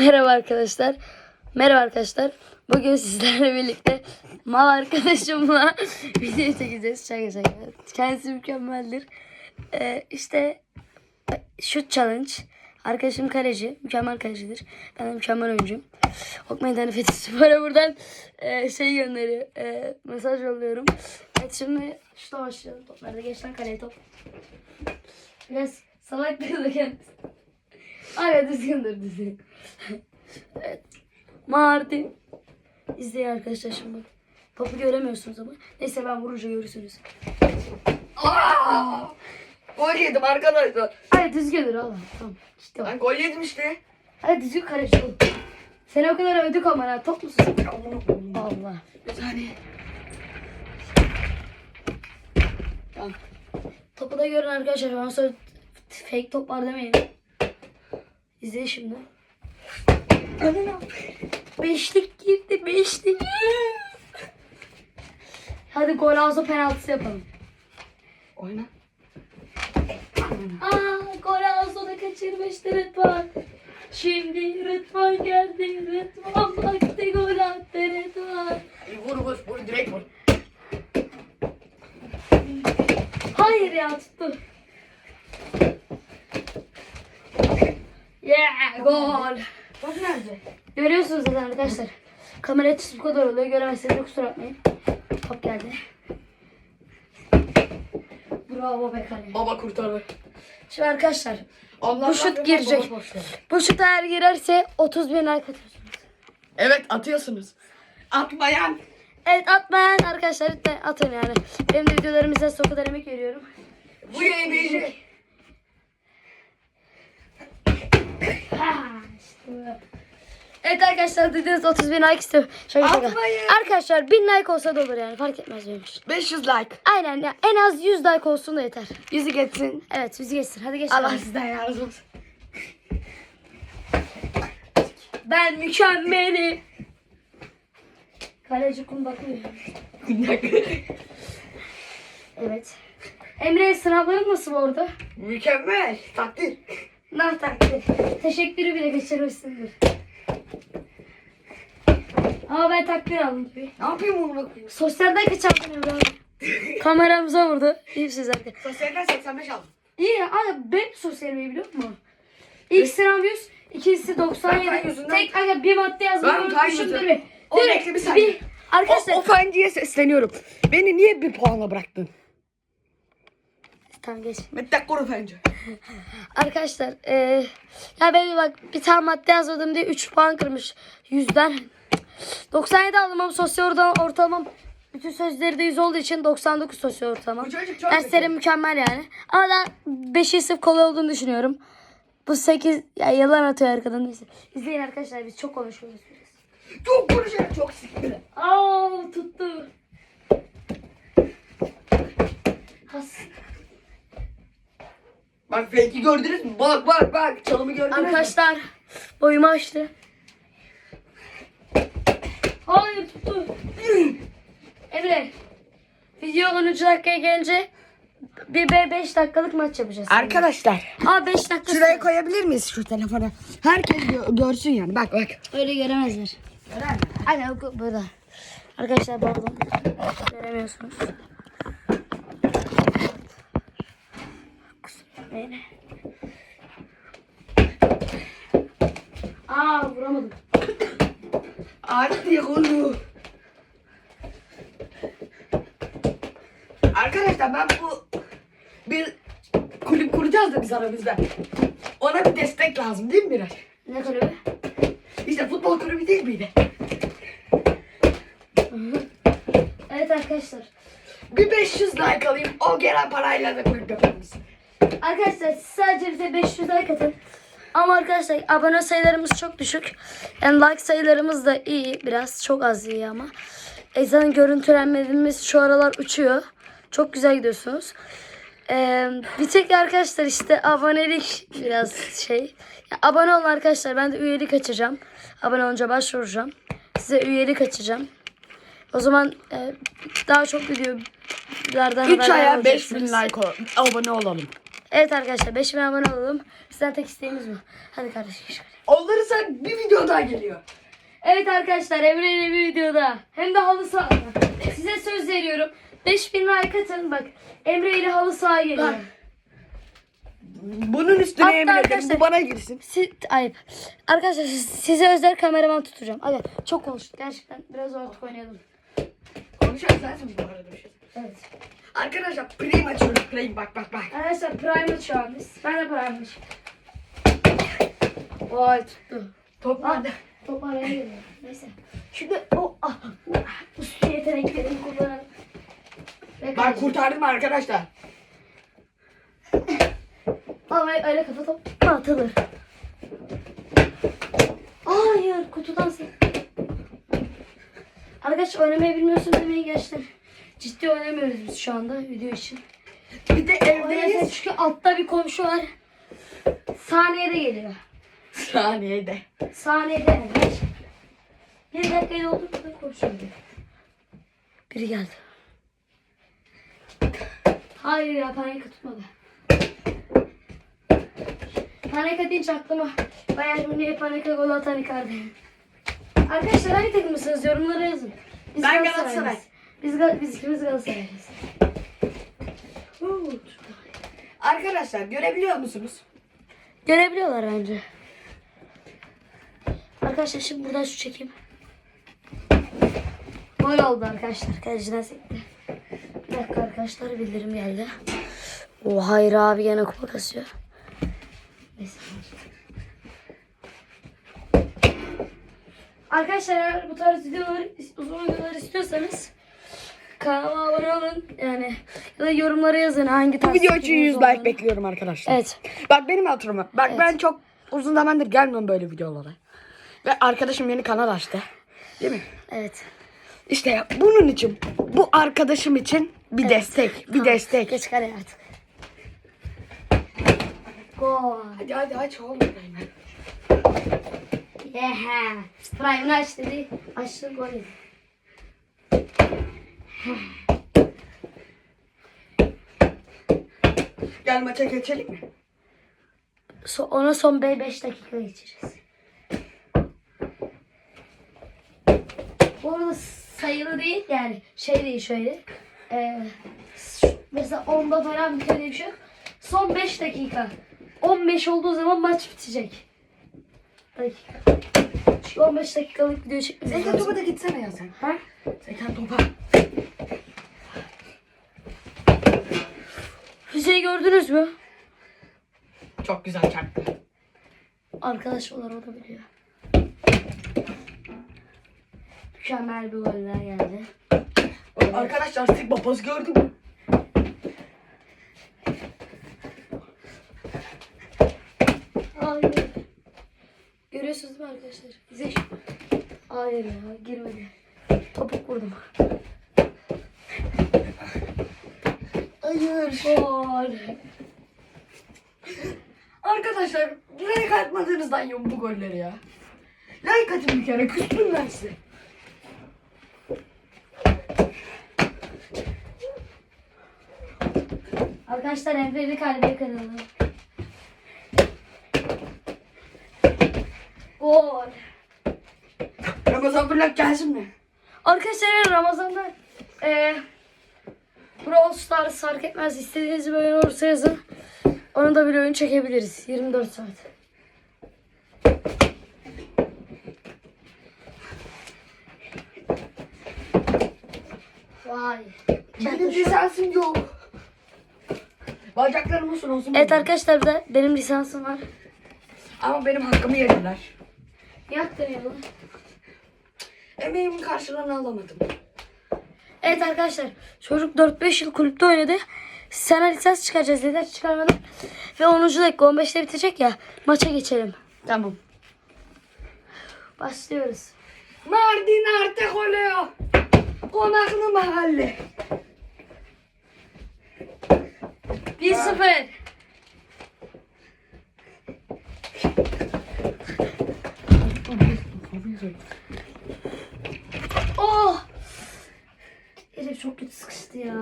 Merhaba arkadaşlar. Merhaba arkadaşlar. Bugün sizlerle birlikte mal arkadaşımla video çekeceğiz. Şaka şaka. Kendisi mükemmeldir. Ee, işte şut challenge. Arkadaşım kaleci. Mükemmel kalecidir. Ben de mükemmel oyuncuyum. Okmayın tane Fethi Spor'a buradan e, şey gönderiyor. e, mesaj yolluyorum. Evet şimdi şuta başlayalım. Toplarda geç lan kaleye top. Biraz salak da kendisi. Aynen düzgündür düzgün. evet. Martin. İzleyin arkadaşlar şimdi. Topu göremiyorsunuz ama. Neyse ben vurunca görürsünüz. Aa! Gol yedim arkadaşlar. Hayır düzgündür oğlum. Tamam. İşte bak. Ben gol yedim işte. Hadi düzgün ol. Sen o kadar övdük ama ha. Top musun? Allah. Bir saniye. Tamam. Topu da görün arkadaşlar. Bana sonra fake top var demeyin. İzleyin şimdi. Beşlik girdi beşlik. Hadi gol ağzı penaltısı yapalım. Oyna. Aa gol ağzı da kaçırmıştı Rıdvan. Şimdi Rıdvan geldi. Rıdvan baktı gol attı Rıdvan. Vur vur vur direkt vur. Hayır ya tuttu. Yeah gol. Top nerede? Görüyorsunuz zaten arkadaşlar. Kamera açısı bu kadar oluyor. Göremezseniz de kusura bakmayın. Top geldi. Bravo be kale. Baba kurtardı. Şimdi arkadaşlar Allah Bu şut girecek. bu şut eğer girerse 30 bin like atıyorsunuz. Evet atıyorsunuz. Atmayan. Evet atmayan arkadaşlar lütfen atın yani. Benim de videolarımıza o kadar emek veriyorum. Bu YBC. Ha, işte bu. Evet arkadaşlar dediğiniz 30 bin like istiyorum. Şaka şaka. Atmayın. Arkadaşlar 1000 like olsa da olur yani fark etmez benim için. 500 like. Aynen ya en az 100 like olsun da yeter. Yüzü geçsin. Evet bizi geçsin. Hadi geç. Allah sizden razı olsun. Ben mükemmelim. Kaleci kum bakıyor. Evet. Emre sınavların nasıl orada? Mükemmel. Takdir. Nah takdir. Teşekkürü bile geçirmişsindir. Ama ben takdir aldım tabii. Ne yapayım onu bakayım. Sosyalden kaç aldın Emre? Kameramıza vurdu. İyi siz zaten. Sosyalden 85 aldım. İyi ya. Abi ben sosyalmeyi biliyor musun? İlk sınav 100, ikincisi Ben 97. tay yüzünden- Tek aga bir madde yazmayı unutmuşum değil mi? Bekle bir saniye. Arkadaşlar. O, o fanciye sesleniyorum. Beni niye bir puanla bıraktın? Tamam geç. Mette kuru fence. Arkadaşlar eee ya ben bak bir tane madde yazmadım diye 3 puan kırmış. 100'den. 97 aldım ama sosyal ortalamam bütün sözleri de 100 olduğu için 99 sosyal çok Derslerim mükemmel yani. Ama ben 5'i sırf kolay olduğunu düşünüyorum. Bu 8 ya yalan atıyor arkadan. Neyse. İzleyin arkadaşlar biz çok konuşuyoruz. Çok konuşuyor. Çok siktir. Aa tuttu. Has. Bak fake'i gördünüz mü? Bak bak bak. Çalımı gördünüz mü? Arkadaşlar boyumu açtı. Hayır tuttu. Emre. Video 13 dakikaya gelince bir 5 dakikalık maç yapacağız. Arkadaşlar. Aa 5 dakika. Şuraya sonra. koyabilir miyiz şu telefonu? Herkes gö- görsün yani. Bak bak. Öyle göremezler. Aynen bu- burada. Arkadaşlar pardon. Göremiyorsunuz. Bakmayın. Aa vuramadım. Artık yakıldı. Arkadaşlar ben bu bir kulüp kuracağız da biz aramızda. Ona bir destek lazım değil mi biraz? Ne kulübü? İşte futbol kulübü değil miydi? Evet arkadaşlar. Bir 500 like alayım. O gelen parayla da kulüp yaparız. Arkadaşlar sadece bize 500 like atın. Ama arkadaşlar abone sayılarımız çok düşük. Yani like sayılarımız da iyi. Biraz çok az iyi ama. E zaten görüntülenmemiz şu aralar uçuyor. Çok güzel gidiyorsunuz. Ee, bir tek arkadaşlar işte abonelik biraz şey. Ya, abone olun arkadaşlar. Ben de üyelik açacağım. Abone olunca başvuracağım. Size üyelik açacağım. O zaman e, daha çok videolardan 3 haberdar aya 5000 olacaksınız. like ol- abone olalım. Evet arkadaşlar 5000 abone olalım. Sizden tek isteğimiz bu. Hadi kardeşim. Olursa bir video daha geliyor. Evet arkadaşlar Emre ile bir videoda hem de halı saha. Size söz veriyorum. 5000 like atın bak. Emre ile halı saha geliyor. Bak. Bunun üstüne Hatta ederim arkadaşlar- bu bana girsin. Siz, ayıp. Arkadaşlar siz- size özel kameraman tutacağım. Hadi çok konuştuk. Gerçekten biraz artık oynayalım. Konuşacağız zaten bu arada bir şey. Evet. Arkadaşlar prime açıyorum prime bak bak bak. Arkadaşlar Prime biz. Ben de Prime'ım. Vay tuttu. Top Ah, nerede? top araya geliyor. Neyse. Şimdi o ah, ah, üstü. Ve Ben kardeşim. kurtardım arkadaşlar. Ama öyle kafa top atılır. Hayır kutudan sen. Arkadaşlar oynamayı bilmiyorsun demeyin gençler. Ciddi oynamıyoruz biz şu anda video için. Bir de evdeyiz. çünkü altta bir komşu var. Saniyede geliyor. Saniyede. Saniyede evet. Bir dakikayı doldurmadan konuşuyor. Biri geldi. Hayır ya panik tutmadı. Panik deyince aklıma Bayern Münih'e panika gol atan Icardi. Arkadaşlar hangi takımısınız yorumlara yazın. Biz Ben. Galatasaray. Biz, biz ikimiz Galatasaraylıyız. Arkadaşlar görebiliyor musunuz? Görebiliyorlar bence. Arkadaşlar şimdi buradan şu çekeyim. Gol oldu arkadaşlar. Kaleciden sekti. Bir dakika arkadaşlar bildirim geldi. O hayır abi gene kupa kasıyor. Neyse. Arkadaşlar bu tarz videolar, uzun videolar istiyorsanız kanalıma abone olun. Yani ya da yorumlara yazın hangi Bu tarz video için 100 videonuz like olduğunu. bekliyorum arkadaşlar. Evet. Bak benim hatırıma. Bak ben çok uzun zamandır gelmiyorum böyle videolara. Ve arkadaşım yeni kanal açtı. Değil mi? Evet. İşte bunun için, bu arkadaşım için bir destek, bir Tamam, destek. Geç kaleye artık. Gol. Hadi hadi aç oğlum. Yeah. Prime'ını aç dedi. Açtı gol yedi. Gel maça geçelim mi? So, ona son 5 dakika geçireceğiz. Bu arada sayılı değil yani şey değil şöyle. Ee, şu- mesela 10'da falan bitiyor diye bir şey yok. Son 5 dakika. 15 olduğu zaman maç bitecek. Dakika. Çünkü 15 dakikalık video çekmemiz Zeytin lazım. topa da gitsene ya sen. Ha? Zeytin topa. Füzeyi gördünüz mü? Çok güzel çarptı. Arkadaş olur o da biliyor. Mükemmel bir goller geldi. Arkadaşlar Sigma poz gördün mü? Hayır. Görüyorsunuz değil mi arkadaşlar? Bize. Hayır ya girmedi. Topuk vurdum. Hayır. Gol. Arkadaşlar like atmadığınızdan yiyorum bu golleri ya. Like atın bir kere küstüm ben size. Arkadaşlar Emre'li kalbi kanalı. Gol. Ramazan Bülent gelsin mi? Arkadaşlar Ramazan'da e, Brawl Stars fark etmez. İstediğiniz bir oyun olursa yazın. Onu da bir oyun çekebiliriz. 24 saat. Vay. Benim lisansım yok. Bacaklarım uzun olsun. Evet arkadaşlar bir de benim lisansım var. Ama benim hakkımı yediler. Yak deneyelim. Emeğimin karşılığını alamadım. Evet arkadaşlar çocuk 4-5 yıl kulüpte oynadı. Sana lisans çıkaracağız dediler çıkarmadık. Ve 10. dakika 15'te bitecek ya maça geçelim. Tamam. Başlıyoruz. Mardin artık oluyor. Konaklı mahalle. 1-0. Oh! Çok kötü sıkıştı ya.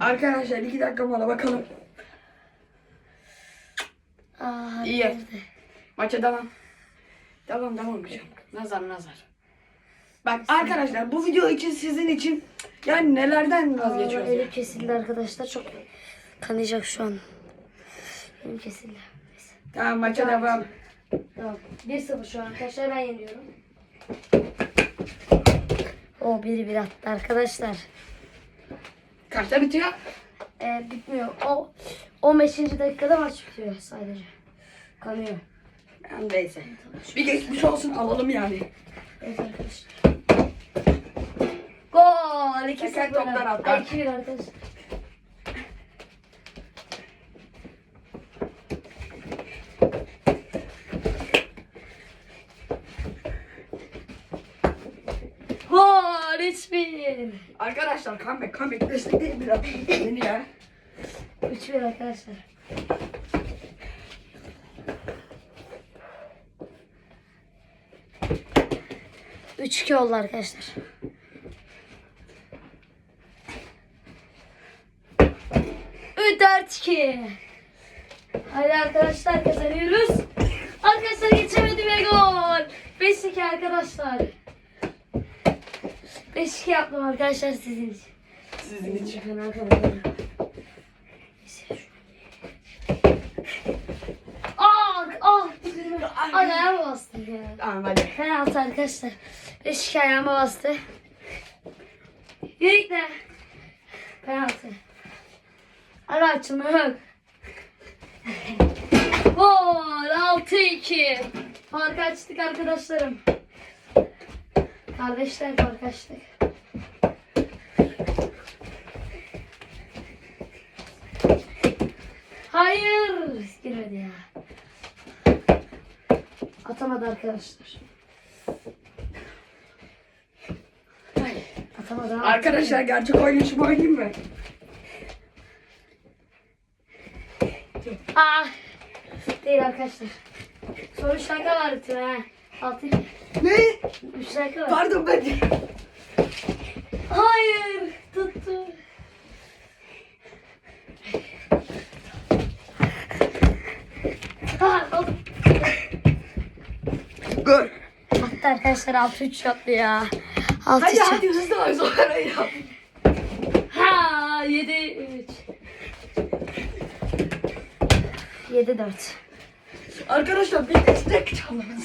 Arkadaşlar iki dakika mola bakalım. Aa, İyi. girdi. Maça devam. Devam devam hocam. Nazar nazar. Bak arkadaşlar bu video için sizin için yani nelerden Aa, vazgeçiyoruz? ya? elim kesildi arkadaşlar. Çok kanayacak şu an. Elim kesildi. Tamam maça devam. Tamam. 1-0 şu an arkadaşlar ben yeniyorum. O biri bir attı arkadaşlar. Kaçta bitiyor? Ee, bitmiyor. O 15. dakikada maç bitiyor sadece. Kanıyor. Yani neyse. Bir geçmiş olsun alalım yani. Evet arkadaşlar. Gol! 2 Teker 0 toplar attı. Ay 2 1 arkadaşlar. Gol! 3 1 Arkadaşlar comeback comeback destekleyin biraz beni ya. 3 1 arkadaşlar. Üç iki oldu arkadaşlar. Üç dört iki. Hadi arkadaşlar kazanıyoruz. Arkadaşlar geçemedi ve gol. 5-2 arkadaşlar. 5-2 yaptım arkadaşlar sizin için. Sizin için. Ah, ah. Ay ayağıma bastı ya. Tamam hadi. Penaltı arkadaşlar. Eşik ayağıma bastı. Yürük de. Penaltı. Ara açılma yok. Gol 6-2. Fark açtık arkadaşlarım. Kardeşler açtık. Hayır. Girmedi ya. Atamadı arkadaşlar. Atamadı. ama Arkadaşlar gerçek oynayışımı oynayayım mı? Aa. Değil arkadaşlar. Son 3 dakika var ha. 6 Ne? 3 dakika var. Pardon ben. Hayır. Tuttu. Gol. Attı arkadaşlar 6-3 yaptı ya. 6-3 Hadi hadi hızlı ol sonra yap. Ha 7-3. 7-4. Arkadaşlar bir destek çalmanızı.